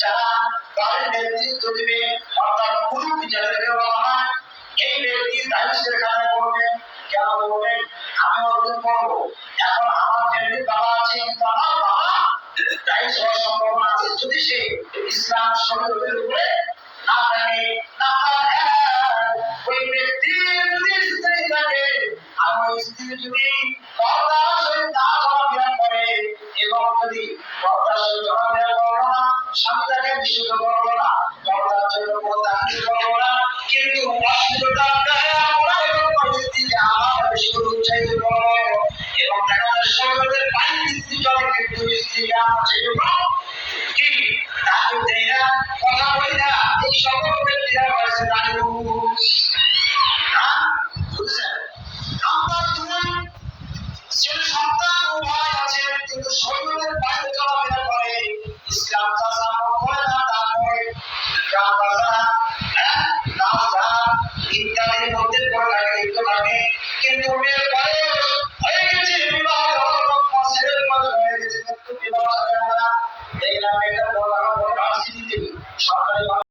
যারা তাদের নেতৃত্ব দিবে অর্থাৎ পুরুষ যাদেরকে বলা হয় এই ব্যক্তি দায়িত্বের কাজে করবে কেন করবে আমি অর্জন করব এখন আমার ফ্যামিলির বাবা আছে কিন্তু আমার বাবা দায়িত্ব হওয়ার সম্ভাবনা আছে যদি সে ইসলাম শরীরের উপরে না থাকে না ওই ব্যক্তির যদি স্ত্রী থাকে ওই স্ত্রী যদি পর্দার সহিত চলাফেরা করে এবং যদি পর্দার চলাফেরা করল না স্বামী তাকে বিশুদ্ধ না পর্দার জন্য পর্দা কি না কিন্তু অশ্লীলতার দ্বারা আমরা এরকম পরিস্থিতিকে আবার বেশি করে উৎসাহিত করব এবং দেখা যায় শরীরের বাইরে চলে কিন্তু স্ত্রীকে আমরা সেরকম কি তাকে দেয় না কথা বলি না এই সকল ব্যক্তিরা হয়েছে দায়ুষ হ্যাঁ বুঝছেন নাম্বার ছেলে সন্তান উভয় আছে কিন্তু ইত্যাদির মধ্যে পড়ে থাকে লিপ্ত থাকে কিন্তু মেয়ের বয়স